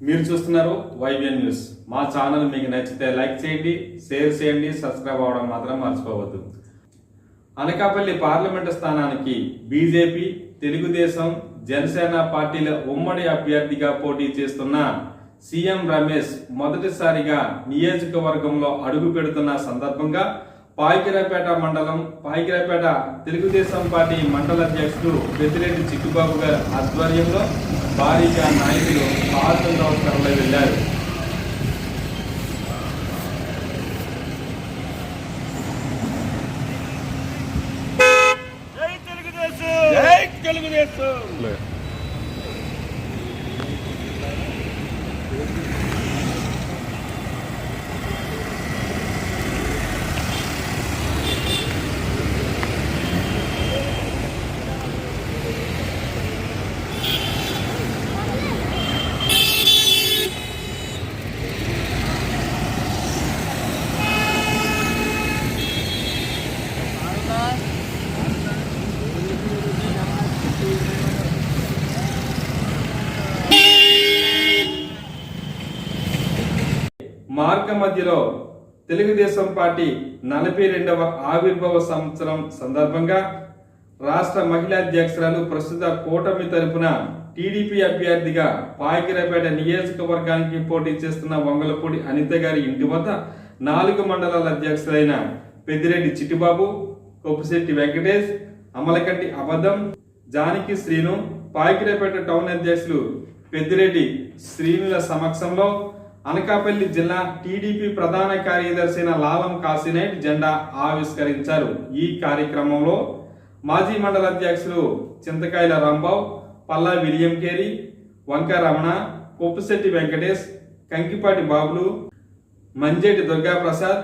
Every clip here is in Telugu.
మీరు చూస్తున్నారు వైబిఎన్ న్యూస్. మా ఛానల్ మీకు నచ్చితే లైక్ చేయండి షేర్ చేయండి సబ్స్క్రైబ్ అవ్వడం మాత్రం మర్చిపోవద్దు. అనకాపల్లి పార్లమెంటు స్థానానికి బీజేపీ తెలుగుదేశం జనసేన పార్టీల ఉమ్మడి అభ్యర్థిగా పోటీ చేస్తున్న సీఎం రమేష్ మొదటిసారిగా నియోజకవర్గంలో అడుగు పెడుతున్న సందర్భంగా పాయికిరాపేట మండలం పాయికిరాపేట తెలుగుదేశం పార్టీ మండల అధ్యక్షుడు పెద్దిరెడ్డి చిట్టుబాబు గారి ఆధ్వర్యంలో భారీగా నాయకులు పాల్గొనలో తరలి వెళ్ళారు జై తెలుగుదేశం! మార్గ మధ్యలో తెలుగుదేశం పార్టీ నలభై రెండవ ఆవిర్భావ సంవత్సరం సందర్భంగా రాష్ట్ర మహిళా అధ్యక్షురాలు ప్రస్తుత కూటమి తరపున టీడీపీ అభ్యర్థిగా పాయకిరపేట నియోజకవర్గానికి పోటీ చేస్తున్న వంగలపూడి అనిత గారి ఇంటి వద్ద నాలుగు మండలాల అధ్యక్షులైన పెద్దిరెడ్డి చిట్టిబాబు కొప్పుశెట్టి వెంకటేష్ అమలకంటి అబద్ధం జానకి శ్రీను పాయకిరపేట టౌన్ అధ్యక్షులు పెద్దిరెడ్డి శ్రీనుల సమక్షంలో అనకాపల్లి జిల్లా టీడీపీ ప్రధాన కార్యదర్శి అయిన లాలం కాశీనాయుడు జెండా ఆవిష్కరించారు. ఈ కార్యక్రమంలో మాజీ మండల అధ్యక్షులు చింతకాయల రాంబాబు పల్లా విలియం కేరి వంక రమణ కొప్పుశెట్టి వెంకటేష్ కంకిపాటి బాబులు మంజేటి దుర్గాప్రసాద్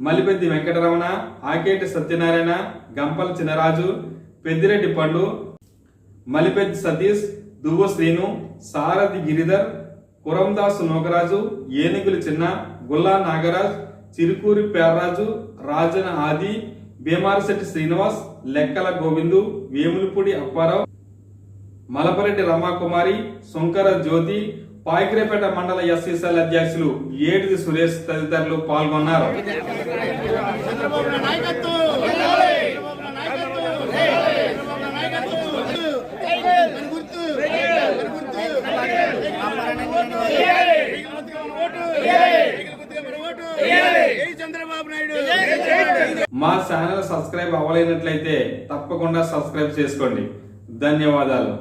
మలిపెద్ది వెంకటరమణ ఆకేటి సత్యనారాయణ గంపల చినరాజు పెద్దిరెడ్డి పండు మలిపెద్ది సతీష్ దువ్వ శ్రీను సారథి గిరిధర్ కురందాసు నోగరాజు ఏనుగుల చిన్న గుల్లా నాగరాజ్ చిరుకూరి పేర్రాజు రాజన ఆది భీమారశెట్టి శ్రీనివాస్ లెక్కల గోవిందు వేములపూడి అప్పారావు మలపరెడ్డి రమాకుమారి శంకర జ్యోతి పాయకరేపేట మండల ఎస్సీసీఎల్ అధ్యక్షులు ఏడిది సురేష్ తదితరులు పాల్గొన్నారు. చంద్రబాబు నాయుడు. మా ఛానల్ సబ్స్క్రైబ్ అవ్వలేనట్లయితే తప్పకుండా సబ్స్క్రైబ్ చేసుకోండి. ధన్యవాదాలు.